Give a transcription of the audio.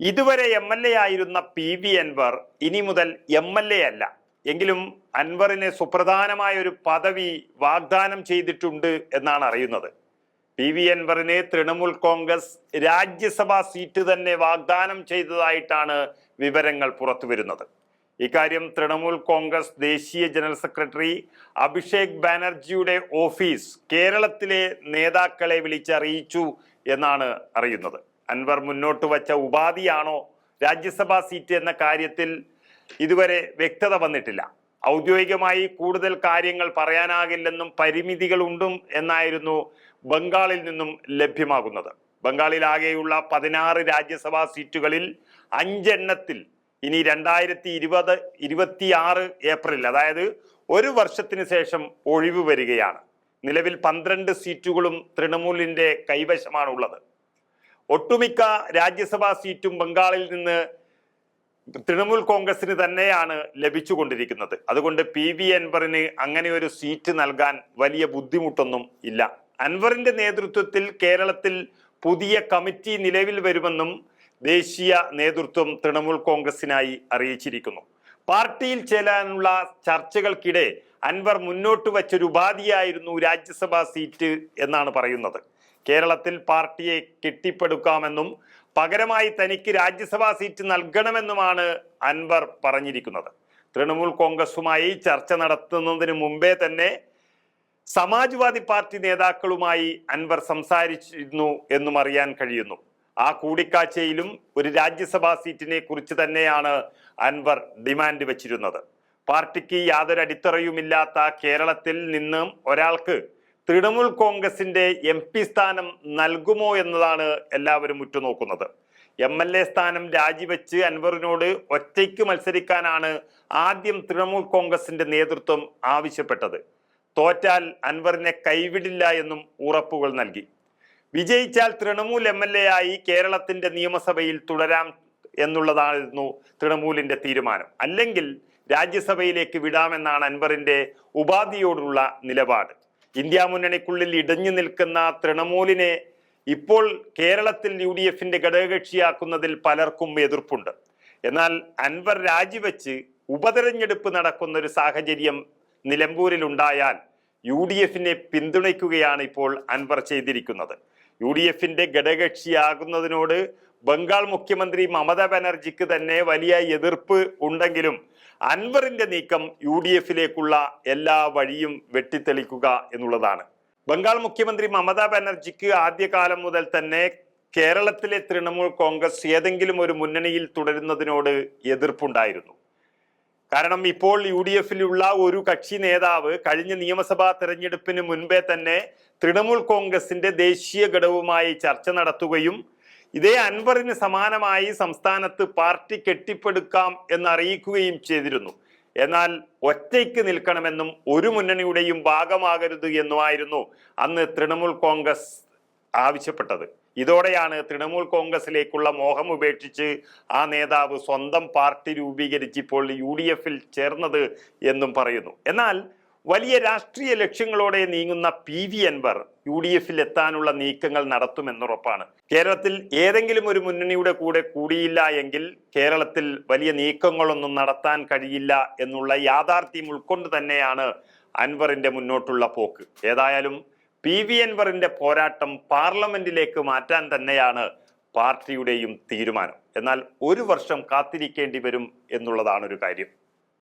ഇതുവരെ M L A ആയിരുന്ന P V Anwar ഇനി മുതൽ എം എൽ എ അല്ല. എങ്കിലും അൻവറിന് സുപ്രധാനമായ ഒരു പദവി വാഗ്ദാനം ചെയ്തിട്ടുണ്ട് എന്നാണ് അറിയുന്നത്. പി വി അൻവറിന് തൃണമൂൽ കോൺഗ്രസ് രാജ്യസഭാ സീറ്റ് തന്നെ വാഗ്ദാനം ചെയ്തതായിട്ടാണ് വിവരങ്ങൾ പുറത്തുവരുന്നത്. ഇക്കാര്യം തൃണമൂൽ കോൺഗ്രസ് ദേശീയ ജനറൽ സെക്രട്ടറി അഭിഷേക് ബാനർജിയുടെ ഓഫീസ് കേരളത്തിലെ നേതാക്കളെ വിളിച്ചറിയിച്ചു എന്നാണ് അറിയുന്നത്. അൻവർ മുന്നോട്ട് വച്ച ഉപാധിയാണോ രാജ്യസഭാ സീറ്റ് എന്ന കാര്യത്തിൽ ഇതുവരെ വ്യക്തത വന്നിട്ടില്ല. ഔദ്യോഗികമായി കൂടുതൽ കാര്യങ്ങൾ പറയാനാകില്ലെന്നും പരിമിതികളുണ്ടും എന്നായിരുന്നു ബംഗാളിൽ നിന്നും ലഭ്യമാകുന്നത്. ബംഗാളിലാകെയുള്ള പതിനാറ് രാജ്യസഭാ സീറ്റുകളിൽ അഞ്ചെണ്ണത്തിൽ ഇനി രണ്ടായിരത്തി ഇരുപത് ഇരുപത്തിയാറ് ഏപ്രിൽ അതായത് ഒരു വർഷത്തിന് ശേഷം ഒഴിവ് വരികയാണ്. നിലവിൽ പന്ത്രണ്ട് സീറ്റുകളും തൃണമൂലിന്റെ കൈവശമാണുള്ളത്. ഒട്ടുമിക്ക രാജ്യസഭാ സീറ്റും ബംഗാളിൽ നിന്ന് തൃണമൂൽ കോൺഗ്രസിന് തന്നെയാണ് ലഭിച്ചുകൊണ്ടിരിക്കുന്നത്. അതുകൊണ്ട് പി വി അൻവറിന് അങ്ങനെ ഒരു സീറ്റ് നൽകാൻ വലിയ ബുദ്ധിമുട്ടൊന്നും ഇല്ല. അൻവറിന്റെ നേതൃത്വത്തിൽ കേരളത്തിൽ പുതിയ കമ്മിറ്റി നിലവിൽ വരുമെന്നും ദേശീയ നേതൃത്വം തൃണമൂൽ കോൺഗ്രസിനായി അറിയിച്ചിരിക്കുന്നു. പാർട്ടിയിൽ ചേരാനുള്ള ചർച്ചകൾക്കിടെ അൻവർ മുന്നോട്ട് വച്ചൊരു ഉപാധിയായിരുന്നു രാജ്യസഭാ സീറ്റ് എന്നാണ് പറയുന്നത്. കേരളത്തിൽ പാർട്ടിയെ കെട്ടിപ്പടുക്കാമെന്നും പകരമായി തനിക്ക് രാജ്യസഭാ സീറ്റ് നൽകണമെന്നുമാണ് അൻവർ പറഞ്ഞിരിക്കുന്നത്. തൃണമൂൽ കോൺഗ്രസുമായി ചർച്ച നടത്തുന്നതിന് മുമ്പേ തന്നെ സമാജ്വാദി പാർട്ടി നേതാക്കളുമായി അൻവർ സംസാരിച്ചിരുന്നു എന്നും അറിയാൻ കഴിയുന്നു. ആ കൂടിക്കാഴ്ചയിലും ഒരു രാജ്യസഭാ സീറ്റിനെ കുറിച്ച് തന്നെയാണ് അൻവർ ഡിമാൻഡ് വെച്ചിരുന്നത്. പാർട്ടിക്ക് യാതൊരു അടിത്തറയുമില്ലാത്ത കേരളത്തിൽ നിന്നും ഒരാൾക്ക് തൃണമൂൽ കോൺഗ്രസിന്റെ എം പി സ്ഥാനം നൽകുമോ എന്നതാണ് എല്ലാവരും ഉറ്റുനോക്കുന്നത്. എം എൽ എ സ്ഥാനം രാജിവെച്ച് അൻവറിനോട് ഒറ്റയ്ക്ക് മത്സരിക്കാനാണ് ആദ്യം തൃണമൂൽ കോൺഗ്രസിന്റെ നേതൃത്വം ആവശ്യപ്പെട്ടത്. തോറ്റാൽ അൻവറിനെ കൈവിടില്ല എന്നും ഉറപ്പുകൾ നൽകി. വിജയിച്ചാൽ തൃണമൂൽ എം എൽ എ ആയി കേരളത്തിന്റെ നിയമസഭയിൽ തുടരാം എന്നുള്ളതായിരുന്നു തൃണമൂലിന്റെ തീരുമാനം. അല്ലെങ്കിൽ രാജ്യസഭയിലേക്ക് വിടാമെന്നാണ് അൻവറിന്റെ ഉപാധിയോടുള്ള നിലപാട്. ഇന്ത്യ മുന്നണിക്കുള്ളിൽ ഇടഞ്ഞു നിൽക്കുന്ന തൃണമൂലിനെ ഇപ്പോൾ കേരളത്തിൽ യു ഡി എഫിന്റെ ഘടകകക്ഷിയാക്കുന്നതിൽ പലർക്കും എതിർപ്പുണ്ട്. എന്നാൽ അൻവർ രാജിവെച്ച് ഉപതെരഞ്ഞെടുപ്പ് നടക്കുന്ന ഒരു സാഹചര്യം നിലമ്പൂരിൽ ഉണ്ടായാൽ യു ഡി എഫിനെ പിന്തുണയ്ക്കുകയാണ് ഇപ്പോൾ അൻവർ ചെയ്തിരിക്കുന്നത്. യു ഡി എഫിന്റെ ഘടകകക്ഷിയാകുന്നതിനോട് ബംഗാൾ മുഖ്യമന്ത്രി മമതാ ബാനർജിക്ക് തന്നെ വലിയ എതിർപ്പ് ഉണ്ടെങ്കിലും അൻവറിന്റെ നീക്കം യു ഡി എഫിലേക്കുള്ള എല്ലാ വഴിയും വെട്ടിത്തെളിക്കുക എന്നുള്ളതാണ്. ബംഗാൾ മുഖ്യമന്ത്രി മമതാ ബാനർജിക്ക് ആദ്യകാലം മുതൽ തന്നെ കേരളത്തിലെ തൃണമൂൽ കോൺഗ്രസ് ഏതെങ്കിലും ഒരു മുന്നണിയിൽ തുടരുന്നതിനോട് എതിർപ്പുണ്ടായിരുന്നു. കാരണം ഇപ്പോൾ യു ഡി എഫിലുള്ള ഒരു കക്ഷി നേതാവ് കഴിഞ്ഞ നിയമസഭാ തെരഞ്ഞെടുപ്പിന് മുൻപേ തന്നെ തൃണമൂൽ കോൺഗ്രസിന്റെ ദേശീയ ഘടകവുമായി ചർച്ച നടത്തുകയും ഇതേ അൻവറിന് സമാനമായി സംസ്ഥാനത്ത് പാർട്ടി കെട്ടിപ്പടുക്കാം എന്നറിയിക്കുകയും ചെയ്തിരുന്നു. എന്നാൽ ഒറ്റയ്ക്ക് നിൽക്കണമെന്നും ഒരു മുന്നണിയുടെയും ഭാഗമാകരുത് എന്നുമായിരുന്നു അന്ന് തൃണമൂൽ കോൺഗ്രസ് ആവശ്യപ്പെട്ടത്. ഇതോടെയാണ് തൃണമൂൽ കോൺഗ്രസിലേക്കുള്ള മോഹം ഉപേക്ഷിച്ച് ആ നേതാവ് സ്വന്തം പാർട്ടി രൂപീകരിച്ച് ഇപ്പോൾ യു ഡി എഫിൽ ചേർന്നത് എന്നും പറയുന്നു. എന്നാൽ വലിയ രാഷ്ട്രീയ ലക്ഷ്യങ്ങളോടെ നീങ്ങുന്ന P V Anwar U D എഫിൽ എത്താനുള്ള നീക്കങ്ങൾ നടത്തുമെന്നുറപ്പാണ്. കേരളത്തിൽ ഏതെങ്കിലും ഒരു മുന്നണിയുടെ കൂടെ കൂടിയില്ല എങ്കിൽ കേരളത്തിൽ വലിയ നീക്കങ്ങളൊന്നും നടത്താൻ കഴിയില്ല എന്നുള്ള യാഥാർത്ഥ്യം ഉൾക്കൊണ്ട് തന്നെയാണ് അൻവറിന്റെ മുന്നോട്ടുള്ള പോക്ക്. ഏതായാലും പി വി എൻവറിന്റെ പോരാട്ടം പാർലമെന്റിലേക്ക് മാറ്റാൻ തന്നെയാണ് പാർട്ടിയുടെയും തീരുമാനം. എന്നാൽ ഒരു വർഷം കാത്തിരിക്കേണ്ടി വരും എന്നുള്ളതാണ് ഒരു കാര്യം.